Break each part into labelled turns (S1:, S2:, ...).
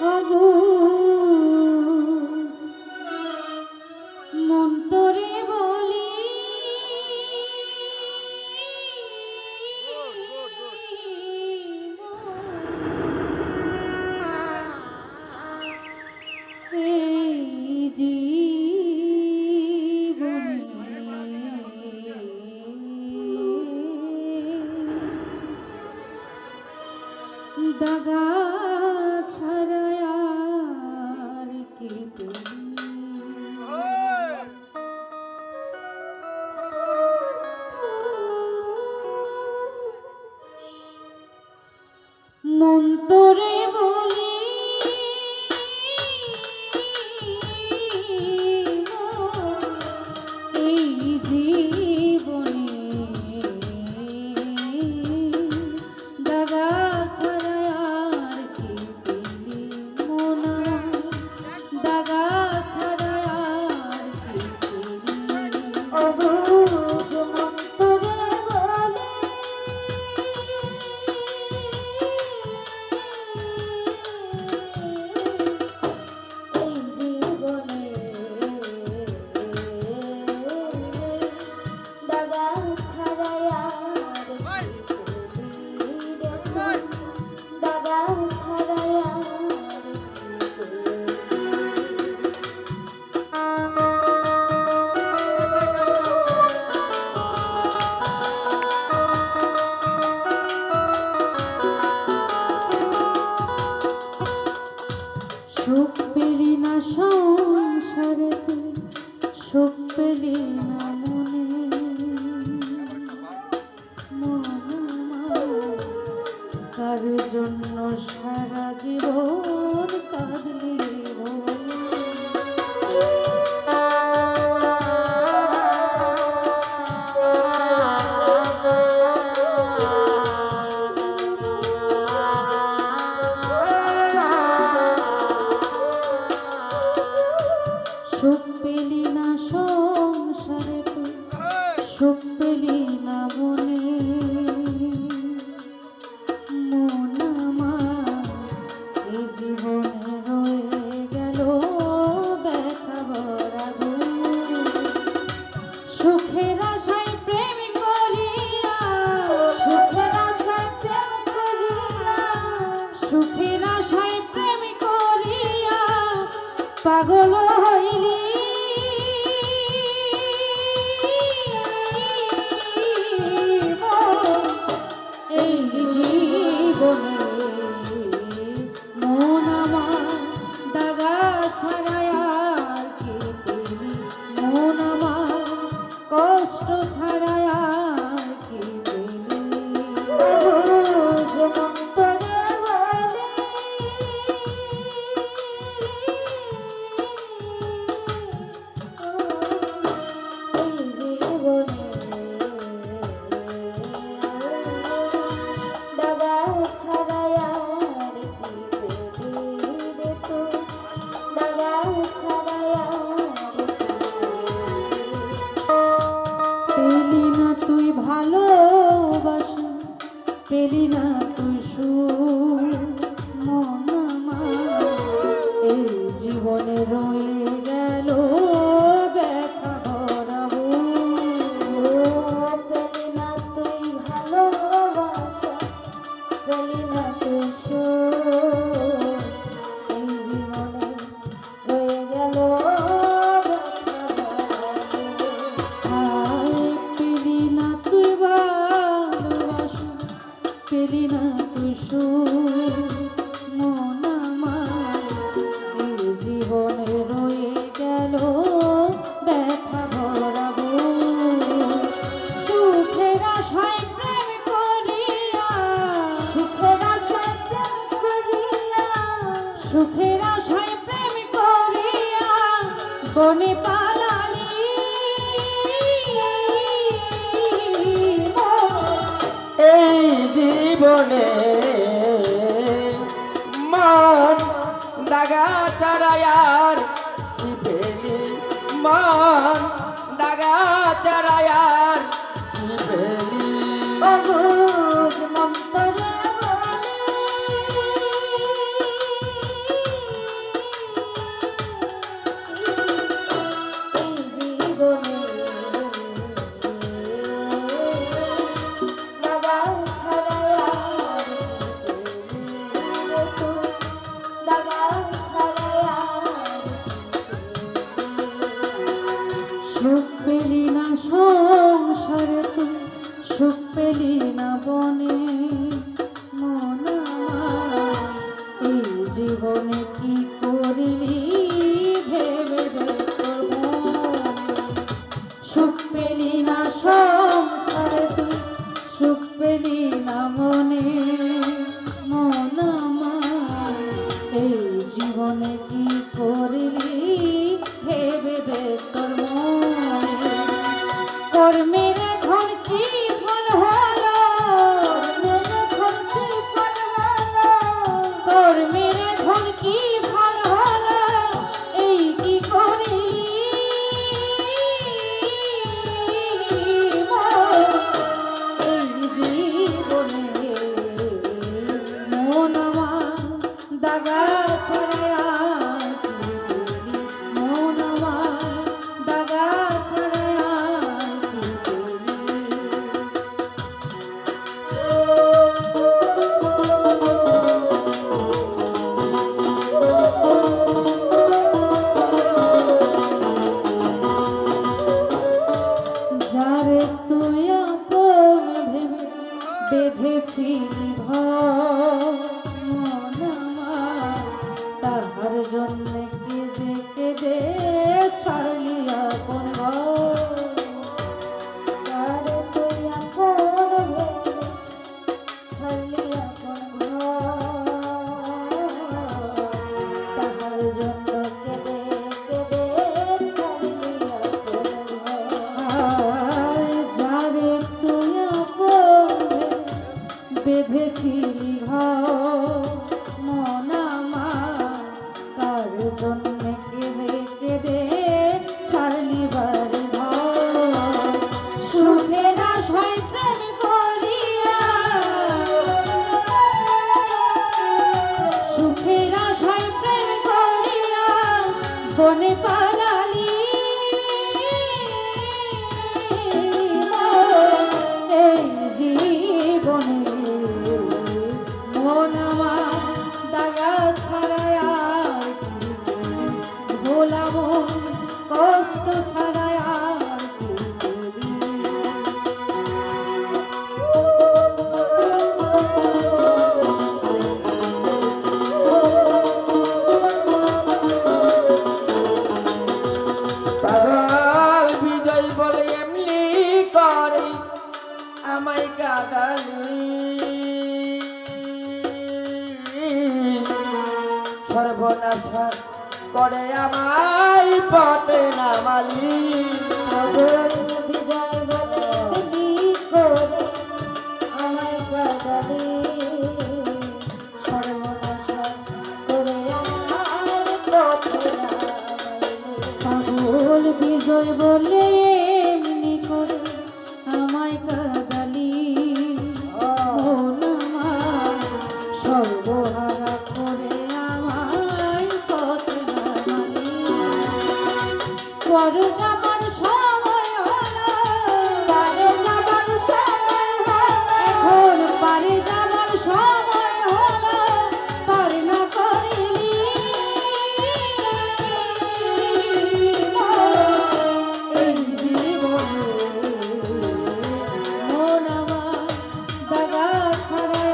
S1: হব তার জন্য সারা জীবন কাঁদলি ভোলা সুখের আশায় প্রেম করিয়া, সুখের আশায় প্রেম করিয়া, সুখের আশায় প্রেম করিয়া পাগল হইলি। এই জীবনে এই জীবনে মান
S2: দাগা চারায়ার কি পেলি? মান দাগা চারায়ার কি পেলি?
S1: সুখ পেলি না সংসারে তুই সুখ পেলি না মনে। মন এই জীবনে কি করিলি ভেবে দে তোর মনে। কর্মের ঘর কি বেঁধেছিলি মন আমার কার জন্য কেঁদে কেঁদে ছাড়লি বাড়ি বনে পালালি
S2: সর্বনাশা করে আমায় পথে নামালি।
S1: বিজয় বলে পর যাবার সময় হলো। পারে যাবার সময় হলো। এখন পারে যাবার সময় হলো। পার না করিলি এই জীবনে, মন আমার দাগা ছাড়া?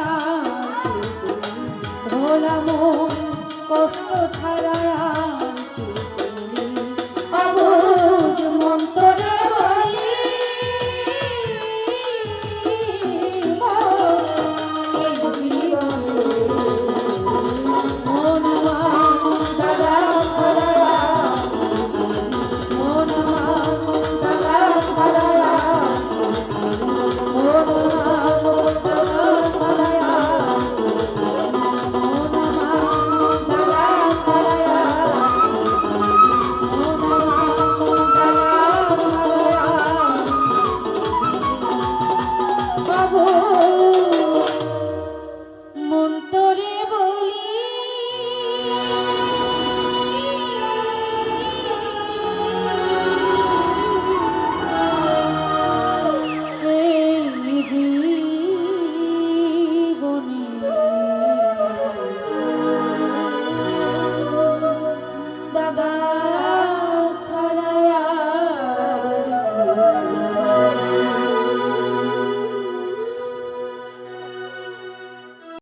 S1: ভোলা মন কষ্ট ছাড়া